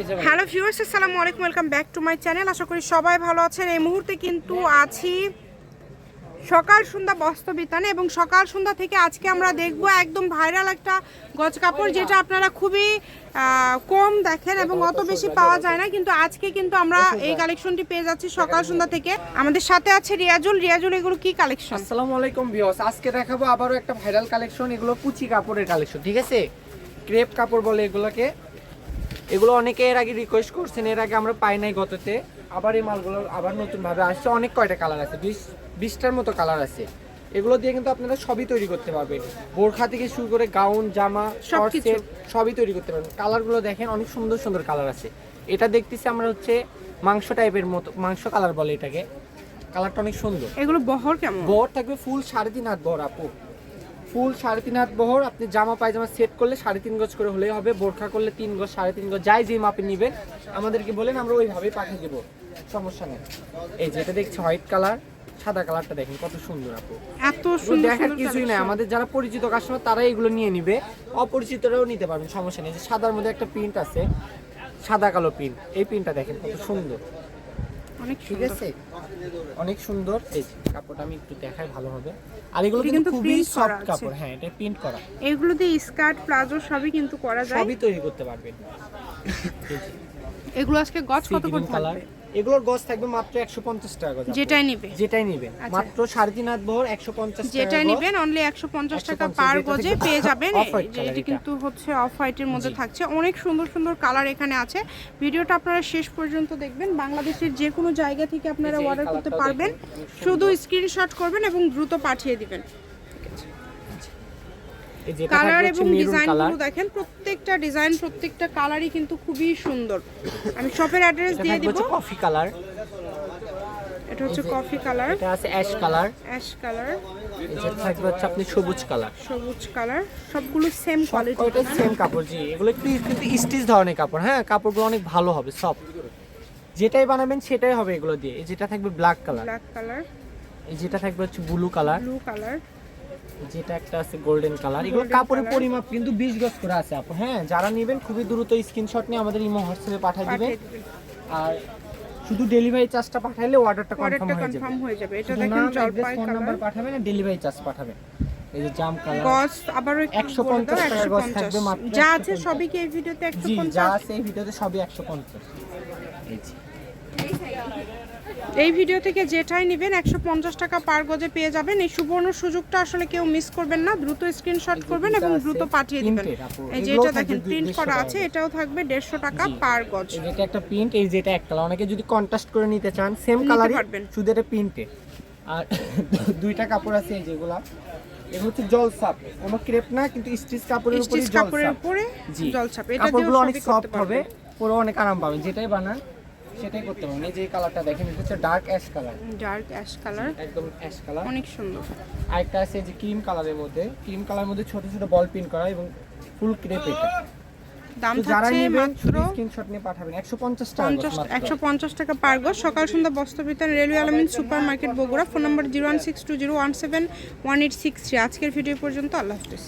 Hello viewers আসসালামু আলাইকুম welcome back to my channel আশা করি সবাই ভালো আছেন। এই মুহূর্তে কিন্তু আছি সকাল সন্ধ্যা বস্ত্র বিতানে এবং সকাল সন্ধ্যা থেকে আজকে আমরা দেখব একদম ভাইরাল একটা গজ কাপড় যেটা আপনারা খুবই কম দেখেন এবং অত বেশি পাওয়া যায় না। কিন্তু আজকে কিন্তু আমরা এই কালেকশনটি পেয়ে যাচ্ছি সকাল সন্ধ্যা থেকে। আমাদের সাথে আছে রিয়াজুল। রিয়াজুল এগুলো কি কালেকশন আসসালামু আলাইকুম ভিউয়ার্স আজকে দেখাবো আবারও একটা ভাইরাল কালেকশন এগুলো কুচি কাপড়ের কালেকশন ঠিক আছে? ক্রেপ কাপড় বলে এগুলোকে। এগুলো অনেকে এর আগে রিকোয়েস্ট করছেন এর আগে আমরা পাই নাই গততে। আবার এই মালগুলো আবার নতুন ভাবে আসছে অনেক কয়টা কালার আছে? বিশ বিশটার মতো কালার আছে। এগুলো দিয়ে কিন্তু আপনারা সবই তৈরি করতে পারবেন। বোরখা থেকে শুরু করে গাউন জামা সবকিছু। সবই তৈরি করতে পারবেন। কালারগুলো দেখেন অনেক সুন্দর সুন্দর কালার আছে। এটা দেখতেছি আমরা হচ্ছে মাংস টাইপের মতো মাংস কালার বলে এটাকে। কালারটা অনেক সুন্দর। এগুলো বহর কেমন? বহর থাকবে ফুল সাড়ে তিন হাত বহর আপু। ফুল সাড়ে তিন হাত বহর আপনি জামা পায়জামা সেট করলে সাড়ে তিন গজ করে হলেই হবে বোরখা করলে তিন গজ সাড়ে তিন গজ যাই যে মাপে নেবেন আমাদেরকে বলেন আমরা ওইভাবেই পাঠিয়ে দেবো সমস্যা নেই। এই যেটা দেখছি হোয়াইট কালার সাদা কালারটা দেখেন কত সুন্দর আপু। এত সুন্দর দেখার কিছুই নাই আমাদের যারা পরিচিত কাস্টমার তারা এগুলো নিয়ে নিবে অপরিচিতরাও নিতে পারবেন সমস্যা নেই। যে সাদার মধ্যে একটা প্রিন্ট আছে সাদা কালো প্রিন্ট এই প্রিন্টটা দেখেন কত সুন্দর। অনেক ঠিক আছে। অনেক সুন্দর। এই কাপড়টা আমি একটু দেখাই ভালো হবে আর এগুলো কিন্তু খুবই সফট কাপড়। হ্যাঁ এটা প্রিন্ট করা। এগুলো দিয়ে স্কার্ট প্লাজো সবই কিন্তু করা যায়। সবই তৈরি করতে পারবেন। এগুলো আজকে গজ কত করে থাকবে এগুলোর গজ থাকবে মাত্র একশো পঞ্চাশ টাকা গজ যেটাই নিবে যেটাই নেবেন। আচ্ছা। মাত্র সাড়ে তিন হাত বহর একশো পঞ্চাশ যেটাই নেবেন অনলি একশো পঞ্চাশ টাকা 150 পার গজে পেয়ে যাবেন। এটি। কিন্তু হচ্ছে অফ হোয়াইটের মধ্যে থাকছে। অনেক সুন্দর সুন্দর কালার এখানে আছে। ভিডিওটা আপনারা শেষ পর্যন্ত দেখবেন। বাংলাদেশের যে কোনো জায়গা থেকে আপনারা অর্ডার করতে পারবেন। শুধু স্ক্রিনশট করবেন এবং দ্রুত পাঠিয়ে দিবেন। কালার এবং ডিজাইনগুলো দেখেন প্রত্যেকটা ডিজাইন প্রত্যেকটা কালারই কিন্তু খুবই সুন্দর। আমি শপের অ্যাড্রেস দিয়ে দিব। কফি কালার এটা হচ্ছে কফি কালার এটা আছে অ্যাশ কালার অ্যাশ কালার এটা থাকবে হচ্ছে আপনি সবুজ কালার সবুজ কালার সবগুলো সেম কোয়ালিটি সেম কাপড় জি। এগুলো একটু কিন্তু স্টিচ ধরনের কাপড় হ্যাঁ? কাপড়গুলো অনেক ভালো হবে সফট যেটাই বানাবেন সেটাই হবে এগুলো দিয়ে। যেটা থাকবে ব্ল্যাক কালার ব্ল্যাক কালার যেটা থাকবে হচ্ছে ব্লু কালার ব্লু কালার যেটা একটা আছে গোল্ডেন কালার এগুলো কাপড়ের পরিমাপ কিন্তু 20 গজ করে আছে আপু। হ্যাঁ যারা নেবেন খুবই দ্রুত স্ক্রিনশট নিয়ে আমাদের ইমো হোয়াটসঅ্যাপে পাঠিয়ে দিবেন আর শুধু ডেলিভারি চার্জটা পাঠাইলে অর্ডারটা কনফার্ম হয়ে যাবে। হয়ে যাবে। এটা দেখেন জলপাই ফোন নাম্বার পাঠাবেন আর ডেলিভারি চার্জ পাঠাবেন। এই যে জাম কালার গজ আবারও একটু 150 বলে দাও, গজ থাকবে মাত্র যা আছে সবই কি এই ভিডিওতে জি যা আছে এই ভিডিওতে সবই 150 এই জি এই ভিডিও থেকে যেটাই নেবেন 150 টাকা পার গজে পেয়ে যাবেন। এই সুবর্ণ সুযোগটা আসলে কেউ মিস করবেন না। দ্রুত স্ক্রিনশট করবেন এবং দ্রুত পাঠিয়ে দিবেন। এই যে এটা দেখেন প্রিন্ট করা আছে এটাও থাকবে 150 টাকা পার গজ। এই যেটা একটা প্রিন্ট এই যেটা এক কালার অনেকে যদি কন্ট্রাস্ট করে নিতে চান সেম কালারই পারবেন। শুধু এটা প্রিন্টে আর দুইটা কাপড় আছে এই যেগুলা। এগুলো হচ্ছে জল কোনো ক্রেপ না কিন্তু স্টিচ কাপড়ের উপরে কাপড়ের উপরে এটা অনেক সফট হবে পুরো অনেক আরাম পাবেন। যেটাই বানান সেটাই করতে পারবেন এই যে কালারটা দেখেন এটা হচ্ছে dark ash colour dark ash colour একদম অ্যাশ কালার অনেক সুন্দর। আরেকটা আছে যে ক্রিম কালারের মধ্যে। ক্রিম কালারের মধ্যে ছোট ছোট বল প্রিন্ট করা এবং ফুল ক্রেপ এটা। দাম থাকছে মাত্র স্ক্রিনশট নিয়ে পাঠাবেন। 150 টাকা পঞ্চাশ মাত্র। একশো পঞ্চাশ টাকা পার গজ। সকাল সন্ধ্যা বস্ত্রবিতান railway Alamin super market Bogura. Phone number zero one six two zero one seven one eight six three. আজকের ভিডিও পর্যন্ত আল্লাহ হাফিজ।